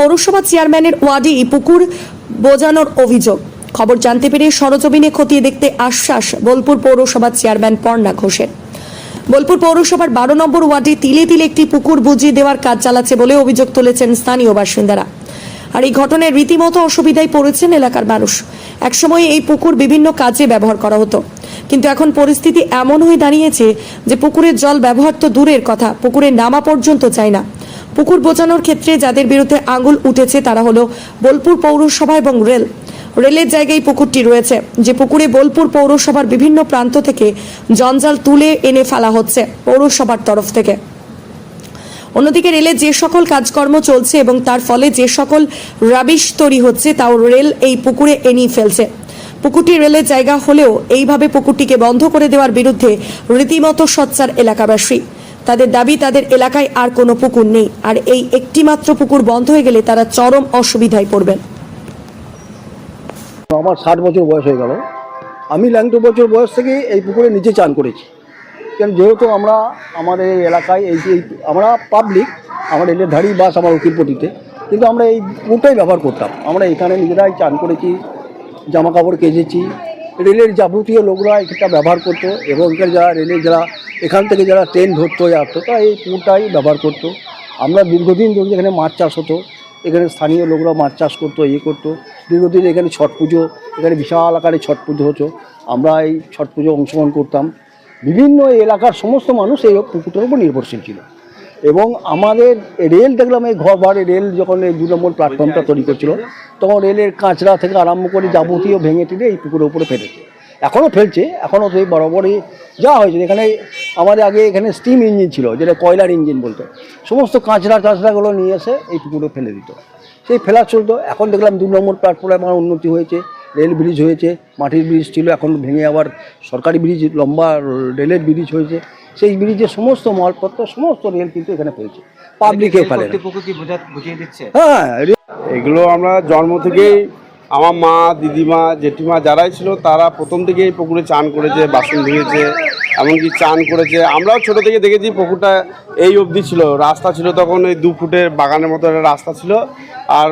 পৌরসভা চেয়ারম্যানের ওয়ার্ডে পুকুর বোজানোর অভিযোগ। খবর জানতে পেরে সরজমিনে খতিয়ে দেখতে আশ্বাস বোলপুর পৌরসভার চেয়ারম্যান পর্ণা ঘোষের। বোলপুর পৌরসভার বারো নম্বর ওয়ার্ডে তিলে তিলে একটি পুকুর বুঝিয়ে দেওয়ার কাজ চালাচ্ছে বলে অভিযোগ তুলেছেন স্থানীয় বাসিন্দারা। আর এই ঘটনায় রীতিমতো অসুবিধায় পড়েছেন এলাকার মানুষ। একসময় এই পুকুর বিভিন্ন কাজে ব্যবহার করা হতো। কিন্তু এখন পরিস্থিতি এমন হয়ে দাঁড়িয়েছে যে পুকুরের জল ব্যবহার তো দূরের কথা পুকুরে নামা পর্যন্ত চায় না। পুকুর বোঝানোর ক্ষেত্রে যাদের বিরুদ্ধে আঙুল উঠেছে তারা হলো বোলপুর পৌরসভা এবং রেল। রেলের জায়গায় পুকুরটি রয়েছে, যে পুকুরে বোলপুর পৌরসভার বিভিন্ন প্রান্ত থেকে জঞ্জাল তুলে এনে ফেলা হচ্ছে পৌরসভার তরফ থেকে। অন্যদিকে রেলের যে সকল কাজকর্ম চলছে এবং তার ফলে যে সকল রাবিশ তৈরি হচ্ছে, তাও রেল এই পুকুরে এনিয়ে ফেলছে। পুকুরটি রেলের জায়গা হলেও এইভাবে পুকুরটিকে বন্ধ করে দেওয়ার বিরুদ্ধে রীতিমতো সচ্চার এলাকাবাসী। তাদের দাবি, তাদের এলাকায় আর কোনো পুকুর নেই। আর এই একটিমাত্র পুকুর বন্ধ হয়ে গেলে তারা চরম অসুবিধায় পড়বেন। আমার ষাট বছর বয়স হয়ে গেল। আমি ল্যাংটো বছর বয়স থেকে এই পুকুরে নিচে চান করেছি। কারণ যেহেতু আমরা আমাদের এই এলাকায় এই যে আমরা পাবলিক আমার রেলের ধাড়ি, বাস আমার উকিলপটিতে কিন্তু আমরা এই পুকুরটাই ব্যবহার করতাম। আমরা এখানে নিজেরাই চান করেছি জামা কাপড় কেজেছি রেলের যাবতীয় লোকরা এটা ব্যবহার করতো এবং এখানে যারা রেলের যারা, এখান থেকে যারা ট্রেন ধরতো আসতো তারা এই পুকুরটাই ব্যবহার করতো। আমরা দীর্ঘদিন ধরে এখানে মাছ চাষ হতো, এখানে স্থানীয় লোকরা মাছ চাষ করতো ইয়ে করতো। দীর্ঘদিন এখানে ছট পুজো, এখানে বিশাল আকারে ছট পুজো হতো। আমরা এই ছট পুজো অংশগ্রহণ করতাম। বিভিন্ন এলাকার সমস্ত মানুষ এই পুকুরটার উপর নির্ভরশীল ছিল। এবং আমাদের রেল দেখলাম, এই ঘর বাড়ি রেল যখন এই দু নম্বর প্ল্যাটফর্মটা তৈরি করছিল, তখন রেলের কাঁচরা থেকে আরম্ভ করে যাবতীয় ভেঙে টেনে এই পুকুরের উপরে ফেলেছে। এখনও ফেলছে, এখনও সেই বরাবরই যা হয়েছে। এখানে আমাদের আগে এখানে স্টিম ইঞ্জিন ছিল, যেটা কয়লার ইঞ্জিন বলতো। সমস্ত কাঁচরা টাচড়াগুলো নিয়ে এসে এই পুকুরে ফেলে দিত। সেই ফেলা চলতো, এখন দেখলাম দু নম্বর প্ল্যাটফর্মে আমার উন্নতি হয়েছে রেল ব্রিজ হয়েছে, মাটির ব্রিজ ছিল, এখন ভেঙে আবার সরকারি ব্রিজ লম্বা রেলের ব্রিজ হয়েছে। সেই ব্রিজের সমস্ত মালপত্র সমস্ত রেল কিন্তু এখানে পেয়েছে। পাবলিকে ফেলে দিচ্ছে? হ্যাঁ এগুলো আমরা জন্ম থেকেই আমার মা দিদিমা জেঠিমা যারাই ছিল তারা প্রথম থেকেই এই পুকুরে চান করেছে বাসন ধুয়েছে এমনকি চান করেছে। আমরাও ছোট থেকে দেখেছি পুকুরটা এই অবধি ছিল। রাস্তা ছিল তখন ওই দু ফুটের বাগানের মতো একটা রাস্তা ছিল। আর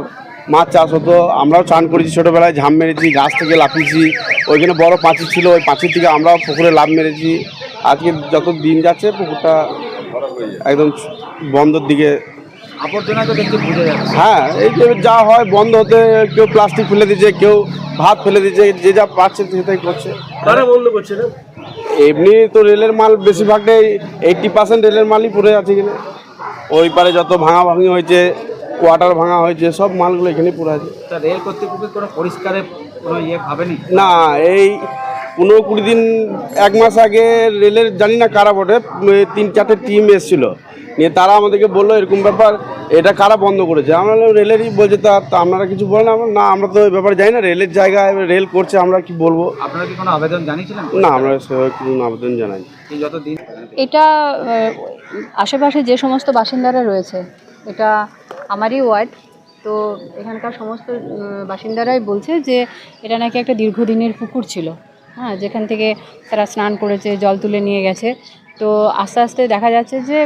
মাছ চাষ হতো। আমরাও চান করেছি ছোটোবেলায় ঝাম মেরেছি গাছ থেকে লাফিয়েছি। ওইখানে বড় পাঁচি ছিল ওই পাঁচির থেকে আমরাও পুকুরে লাভ মেরেছি। আজকে যত দিন যাচ্ছে পুকুরটা একদম বন্ধর দিকে। হ্যাঁ এই যে যা হয় বন্ধ হতে কেউ প্লাস্টিক ফেলে দিচ্ছে কেউ ভাত ফেলে দিচ্ছে যে যা পাচ্ছে সেটাই করছে। কারা বন্ধ করছে না এমনি তো রেলের মাল বেশিরভাগটাই এইটটি পার্সেন্ট রেলের মালই পড়ে আছে এখানে। ওই পারে যত ভাঙা ভাঙি হয়েছে কোয়ার্টার ভাঙা হয়েছে সব মালগুলো এখানেই পড়ে আছে। রেল কর্তৃপক্ষ কোনো পরিষ্কারে কোনো ইয়ে ভাবেনি? না এই পনেরো কুড়ি দিন এক মাস আগে রেলের জানি না কারা বটে তিন চারটে টিম এসেছিল। নিয়ে তারা আমাদেরকে বলল এরকম ব্যাপার এটা কারা বন্ধ করেছে? আমরা রেলেরই বলছে তা তা আপনারা কিছু বলেন আমরা না আমরা তো এই ব্যাপারে জানি না রেলের জায়গায় রেল করছে আমরা কি বলব? আপনারা কি কোনো আবেদন জানিয়েছিলেন? না আমরা কোনো আবেদন জানাই এটা আশেপাশে যে সমস্ত বাসিন্দারা রয়েছে এটা আমারই ওয়ার্ড। তো এখানকার সমস্ত বাসিন্দারাই বলছে যে এটা নাকি একটা দীর্ঘদিনের পুকুর ছিল। হ্যাঁ যেখান থেকে তারা স্নান করেছে জল তুলে নিয়ে গেছে। তো আস্তে আস্তে দেখা যাচ্ছে যে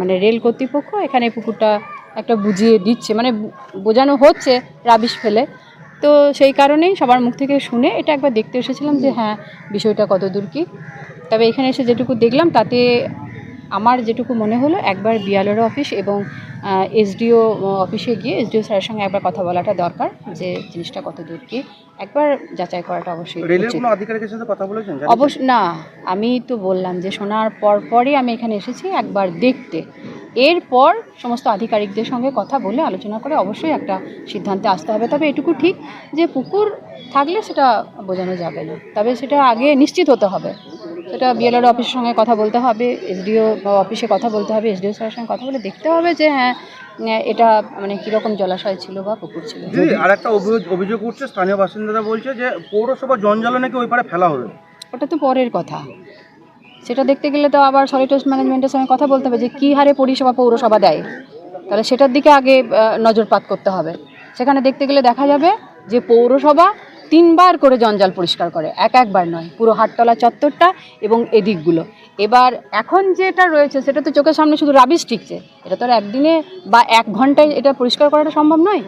মানে রেল কর্তৃপক্ষ এখানে পুকুরটা একটা বুঝিয়ে দিচ্ছে মানে বোঝানো হচ্ছে রাবিশ ফেলে। তো সেই কারণেই সবার মুখ থেকে শুনে এটা একবার দেখতে এসেছিলাম যে হ্যাঁ বিষয়টা কত দূর কী। তবে এখানে এসে যেটুকু দেখলাম তাতে আমার যেটুকু মনে হলো একবার বিয়ালের অফিস এবং এসডিও অফিসে গিয়ে এসডিও স্যারের সঙ্গে একবার কথা বলাটা দরকার যে জিনিসটা কত দূর কি। একবার যাচাই করাটা অবশ্যই আধিকারিকের সাথে কথা বলেছেন? অবশ্য না আমি তো বললাম যে শোনার পর পরই আমি এখানে এসেছি একবার দেখতে। এরপর সমস্ত আধিকারিকদের সঙ্গে কথা বলে আলোচনা করে অবশ্যই একটা সিদ্ধান্তে আসতে হবে। তবে এটুকু ঠিক যে পুকুর থাকলে সেটা বোঝানো যাবে না। তবে সেটা আগে নিশ্চিত হতে হবে। সেটা বিএলআর অফিসের সঙ্গে কথা বলতে হবে এসডিও বা অফিসে কথা বলতে হবে এসডিও স্যারের সঙ্গে কথা বলে দেখতে হবে যে হ্যাঁ এটা মানে কীরকম জলাশয় ছিল বা পুকুর ছিল। আর একটা অভিযোগ অভিযোগ উঠছে স্থানীয় বাসিন্দারা বলছে যে পৌরসভা জঞ্জালে নাকি ওই পারে ফেলা হবে। ওটা তো পরের কথা। সেটা দেখতে গেলে তো আবার সলিড ওয়েস্ট ম্যানেজমেন্টের সঙ্গে কথা বলতে হবে যে কী হারে পরিষেবা পৌরসভা দেয়। তাহলে সেটার দিকে আগে নজরপাত করতে হবে। সেখানে দেখতে গেলে দেখা যাবে যে পৌরসভা তিনবার করে জঞ্জাল পরিষ্কার করে, এক একবার নয়, পুরো হাটতলা চত্বরটা এবং এদিকগুলো। এবার এখন যেটা রয়েছে, সেটা তো চোখের সামনে শুধু রাবিশ টিকছে। এটা তো আর একদিনে বা এক ঘন্টায় এটা পরিষ্কার করাটা সম্ভব নয়?